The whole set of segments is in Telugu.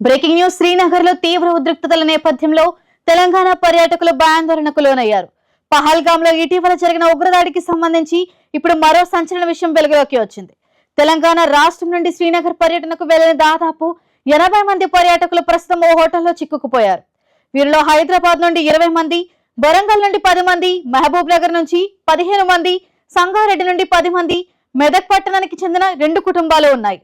బ్రేకింగ్ న్యూస్ శ్రీనగర్లో తీవ్ర ఉద్రిక్తతల నేపథ్యంలో తెలంగాణ పర్యాటకులు భయాందోళనకు లోనయ్యారు. పహల్గామ్లో ఇటీవల జరిగిన ఉగ్రదాడికి సంబంధించి ఇప్పుడు మరో సంచలన విషయం వెలుగులోకి వచ్చింది. తెలంగాణ రాష్ట్రం నుండి శ్రీనగర్ పర్యటనకు వెళ్ళిన దాదాపు ఎనభై మంది పర్యాటకులు ప్రస్తుతం ఓ హోటల్లో చిక్కుకుపోయారు. వీరిలో హైదరాబాద్ నుండి ఇరవై మంది వరంగల్ నుండి పది మంది మహబూబ్ నగర్ నుంచి పదిహేను మంది సంగారెడ్డి నుండి పది మంది మెదక్ పట్టణానికి చెందిన రెండు కుటుంబాలు ఉన్నాయి.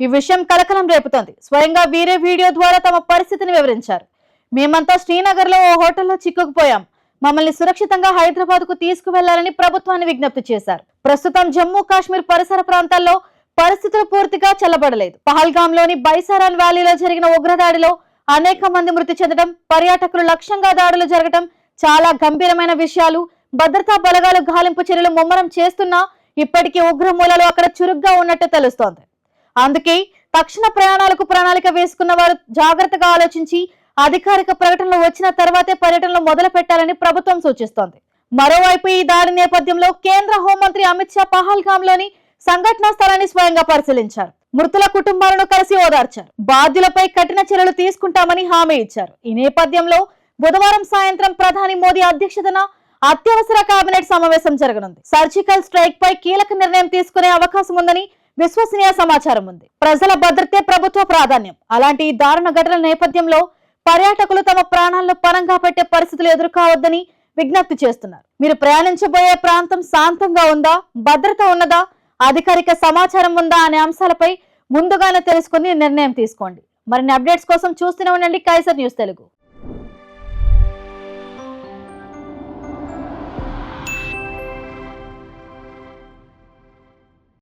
ఈ విషయం కలకలం రేపుతోంది. స్వయంగా వీరే వీడియో ద్వారా తమ పరిస్థితిని వివరించారు. మేమంతా శ్రీనగర్లో ఓ హోటల్లో చిక్కుకుపోయాం. మమ్మల్ని సురక్షితంగా హైదరాబాద్కు తీసుకువెళ్ళాలని ప్రభుత్వాన్ని విజ్ఞప్తి చేశారు. ప్రస్తుతం జమ్మూ కాశ్మీర్ పరిసర ప్రాంతాల్లో పరిస్థితులు పూర్తిగా చల్లబడలేదు. పహల్గాంలోని బైసారాన్ వ్యాలీలో జరిగిన ఉగ్రదాడిలో అనేక మంది మృతి చెందడం పర్యాటకులు లక్ష్యంగా దాడులు జరగడం చాలా గంభీరమైన విషయాలు. భద్రతా బలగాలు గాలింపు చర్యలు ముమ్మరం చేస్తున్నా ఇప్పటికీ ఉగ్రమూలలు అక్కడ చురుగ్గా ఉన్నట్టు తెలుస్తోంది. అందుకే తక్షణ ప్రయాణాలకు ప్రణాళిక వేసుకున్న వారు జాగ్రత్తగా ఆలోచించి అధికారిక ప్రకటనలు వచ్చిన తర్వాతే పర్యటనలు మొదలు పెట్టాలని ప్రభుత్వం సూచిస్తోంది. మరోవైపు ఈ దాడి నేపథ్యంలో కేంద్ర హోంమంత్రి అమిత్ షా పహల్గామ్లోని సంఘటనా స్థలాన్ని స్వయంగా పరిశీలించారు. మృతుల కుటుంబాలను కలిసి ఓదార్చారు. బాధ్యులపై కఠిన చర్యలు తీసుకుంటామని హామీ ఇచ్చారు. ఈ నేపథ్యంలో బుధవారం సాయంత్రం ప్రధాని మోదీ అధ్యక్షతన అత్యవసర కేబినెట్ సమావేశం జరగనుంది. సర్జికల్ స్ట్రైక్ పై కీలక నిర్ణయం తీసుకునే అవకాశం ఉందని విశ్వసనీయ సమాచారం ఉంది. ప్రజల భద్రతే ప్రభుత్వ ప్రాధాన్యం. అలాంటి ఈ దారుణ ఘటనల నేపథ్యంలో పర్యాటకులు తమ ప్రాణాలను పరంగా పెట్టే పరిస్థితులు ఎదుర్కోవద్దని విజ్ఞప్తి చేస్తున్నారు. మీరు ప్రయాణించబోయే ప్రాంతం శాంతంగా ఉందా? భద్రత ఉన్నదా? అధికారిక సమాచారం ఉందా అనే అంశాలపై ముందుగానే తెలుసుకుని నిర్ణయం తీసుకోండి. మరిన్ని అప్డేట్స్ కోసం చూస్తూనే ఉండండి. Kaiser news Telugu.